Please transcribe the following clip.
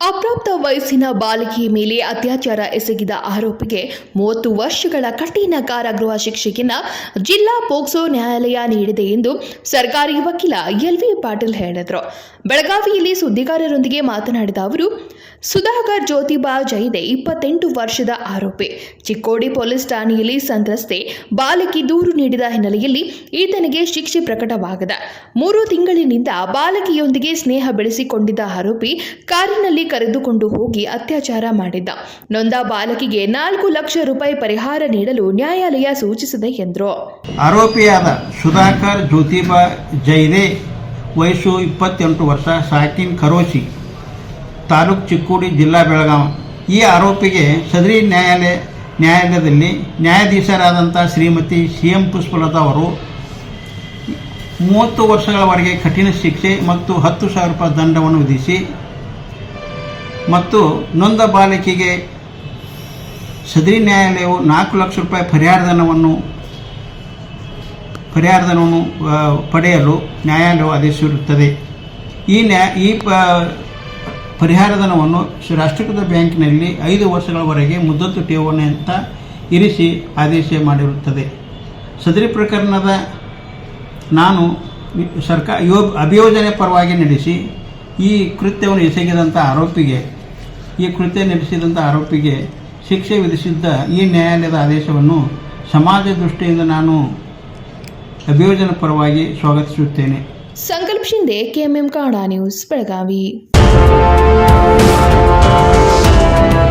ಅಪ್ರಾಪ್ತ ವಯಸ್ಸಿನ ಬಾಲಕಿಯ ಮೇಲೆ ಅತ್ಯಾಚಾರ ಎಸಗಿದ ಆರೋಪಿಗೆ ಮೂವತ್ತು ವರ್ಷಗಳ ಕಠಿಣ ಕಾರಾಗೃಹ ಶಿಕ್ಷೆಯನ್ನು ಜಿಲ್ಲಾ ಪೋಕ್ಸೋ ನ್ಯಾಯಾಲಯ ನೀಡಿದೆ ಎಂದು ಸರ್ಕಾರಿ ವಕೀಲ ಎಲ್ ವಿ ಪಾಟೀಲ್ ಹೇಳಿದರು. ಬೆಳಗಾವಿಯಲ್ಲಿ ಸುದ್ದಿಗಾರರೊಂದಿಗೆ ಮಾತನಾಡಿದ ಅವರು ಸುಧಾಕರ್ ಜ್ಯೋತಿಬಾ ಜೈದೆ ಇಪ್ಪತ್ತೆಂಟು ವರ್ಷದ ಆರೋಪಿ. ಚಿಕ್ಕೋಡಿ ಪೊಲೀಸ್ ಠಾಣೆಯಲ್ಲಿ ಸಂತ್ರಸ್ತೆ ಬಾಲಕಿ ದೂರು ನೀಡಿದ ಹಿನ್ನೆಲೆಯಲ್ಲಿ ಈತನಿಗೆ ಶಿಕ್ಷೆ ಪ್ರಕಟವಾಗಿದೆ. ಮೂರು ತಿಂಗಳಿನಿಂದ ಬಾಲಕಿಯೊಂದಿಗೆ ಸ್ನೇಹ ಬೆಳೆಸಿಕೊಂಡಿದ್ದ ಆರೋಪಿ ಕಾರಿನಲ್ಲಿ ಕರೆದುಕೊಂಡು ಹೋಗಿ ಅತ್ಯಾಚಾರ ಮಾಡಿದ್ದ. ನೊಂದ ಬಾಲಕಿಗೆ ನಾಲ್ಕು ಲಕ್ಷ ರೂಪಾಯಿ ಪರಿಹಾರ ನೀಡಲು ನ್ಯಾಯಾಲಯ ಸೂಚಿಸಿದೆ ಎಂದರು. ಆರೋಪಿಯಾದ ಸುಧಾಕರ್ ಜ್ಯೋತಿಬಾ ಜೈದೆ ವಯಸ್ಸು ಇಪ್ಪತ್ತೆಂಟು ವರ್ಷ, ಸಾಕಿನ್ ಖರೋಶಿ ತಾಲೂಕು ಚಿಕ್ಕೋಡಿ ಜಿಲ್ಲಾ ಬೆಳಗಾವಿ ಈ ಆರೋಪಿಗೆ ಸದರಿ ನ್ಯಾಯಾಲಯ ನ್ಯಾಯಾಲಯದಲ್ಲಿ ನ್ಯಾಯಾಧೀಶರಾದಂಥ ಶ್ರೀಮತಿ ಸಿ ಎಂ ಪುಷ್ಪಲತಾ ಅವರು ಮೂವತ್ತು ವರ್ಷಗಳವರೆಗೆ ಕಠಿಣ ಶಿಕ್ಷೆ ಮತ್ತು ಹತ್ತು ಸಾವಿರ ರೂಪಾಯಿ ದಂಡವನ್ನು ವಿಧಿಸಿ ಮತ್ತು ನೊಂದ ಬಾಲಕಿಗೆ ಸದರಿ ನ್ಯಾಯಾಲಯವು ನಾಲ್ಕು ಲಕ್ಷ ರೂಪಾಯಿ ಪರಿಹಾರಧನವನ್ನು ಪರಿಹಾರಧನವನ್ನು ಪಡೆಯಲು ನ್ಯಾಯಾಲಯವು ಆದೇಶಿರುತ್ತದೆ ಈ ನ್ಯಾ, ಈ ಪರಿಹಾರಧನವನ್ನು ಧನವನ್ನು ರಾಷ್ಟ್ರೀಕೃತ ಬ್ಯಾಂಕಿನಲ್ಲಿ ಐದು ವರ್ಷಗಳವರೆಗೆ ಮುದ್ದತ್ತು ಠೇವಣಿ ಅಂತ ಇರಿಸಿ ಆದೇಶ ಮಾಡಿರುತ್ತದೆ. ಸದರಿ ಪ್ರಕರಣದ ನಾನು ಸರ್ಕಾರ ಯೋ, ಅಭಿಯೋಜನೆ ಪರವಾಗಿ ನಡೆಸಿ ಈ ಕೃತ್ಯವನ್ನು ಎಸಗಿದಂಥ ಆರೋಪಿಗೆ, ಈ ಕೃತ್ಯ ನಡೆಸಿದಂಥ ಆರೋಪಿಗೆ ಶಿಕ್ಷೆ ವಿಧಿಸಿದ್ದ ಈ ನ್ಯಾಯಾಲಯದ ಆದೇಶವನ್ನು ಸಮಾಜ ದೃಷ್ಟಿಯಿಂದ ನಾನು ಅಭಿಯೋಜನೆ ಪರವಾಗಿ ಸ್ವಾಗತಿಸುತ್ತೇನೆ. ಸಂಕಲ್ಪ ಶಿಂದೆ ಕೆಎಂಎಂ ಕಾಡಾ ನ್ಯೂಸ್, ಬೆಳಗಾವಿ. Thank you.